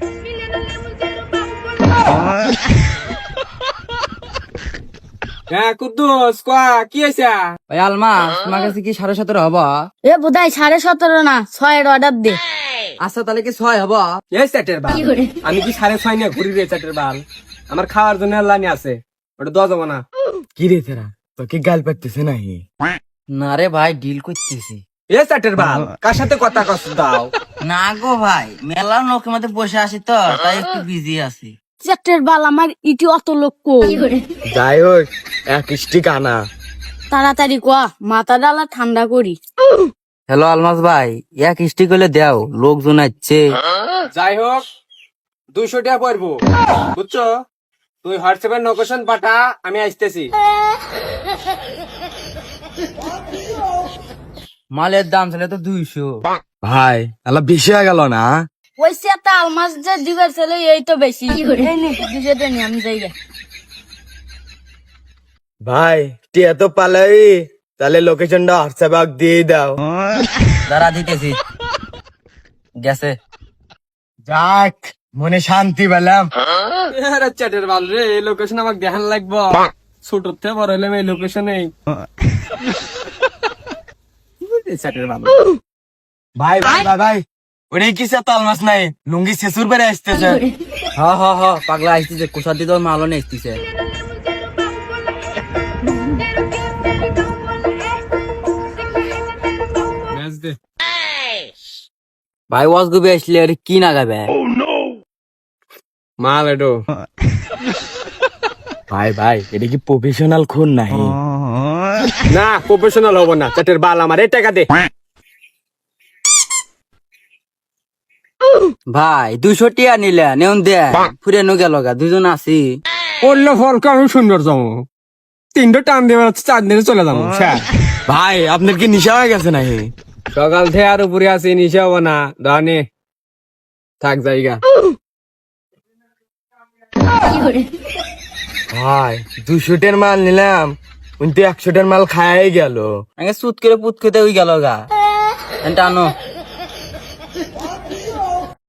হ্যাঁ কুদ্দুস কোয়া কি হয়েছে? ওই আলমা তোমার কাছে কি সাড়ে সতেরো হবা? এ বোধহয় সাড়ে সতেরো না ছয়ের অর্ডার দে। আচ্ছা তাহলে কি ছয় হবা? এই চ্যাটের বাল। আমি কি সাড়ে ছয় নিয়ে ঘুরি রে চ্যাটের বাল? আমার খাওয়ার জন্য লানি আছে। ওটা দেওয়া যাব না। কি রে তেরা তোকে গাল পাচ্ছে নাকি? না রে ভাই ডিল করতেছি। এ বাল কার সাথে কথা কস দাও? না গো ভাই মেলা লোকের মধ্যে বসে আছি তো তাই একটু বিজি আছি। বাল আমার ইটি অত লোক কই? যাই হোক এক স্টিক আনা। তাড়াতাড়ি কোয়া মাথা ডালা ঠান্ডা করি। হ্যালো আলমাস ভাই এক স্টিক হলে দেও লোকজন আসছে। যাই হোক দুইশো টাকা পড়ব। বুঝছ? তুই হোয়াটসঅ্যাপের লোকেশন পাঠা আমি আসতেছি। মালের দাম ছিল তো দুইশো। ভাই আলা বেশি হয়ে গেল না? ওই সেটা আলমাস যে দিবার ছিল এই তো বেশি। এই নে আমি যাই ভাই টিয়া তো পালাই। তাহলে লোকেশনটা হোয়াটসঅ্যাপ দিয়ে দাও। দাঁড়া দিতেছি। গেছে। যাক মনে শান্তি পেলাম। আরে চ্যাটের বাল রে এই লোকেশন আমাকে দেখান লাগবো। ছোট থেকে বড় হলাম এই লোকেশনে ভাই ভাই ভাই! ভাই ওরে কি সে তালমাস নাই? লুঙ্গি শেষুর বেড়ে আসতেছে। হ হ হ পাগলা আসতেছে কোষা ভাই ওয়াজ গুবি আসলে আর কি না গাবে? মাল এটো ভাই ভাই এটা কি প্রফেশনাল খুন নাই না প্রফেশনাল হব না। চ্যাটের বাল আমার এই টাকা দে। ভাই দুইশো টিয়া নিলে নেউন দে। ফুরে নু গেল গা দুজন আছি। পড়লে ফল আমি সুন্দর যাব। তিনটে টান দিয়ে চার দিনে চলে যাব। ভাই আপনার কি নিশা হয়ে গেছে নাকি? সকাল থেকে আর উপরে আছি নিশা হব না। দানে থাক জায়গা। ভাই দুশোটের মাল নিলাম। কিন্তু একশোটের মাল খাই গেল। সুত করে পুত খেতে ওই গেল গা। এটা আনো।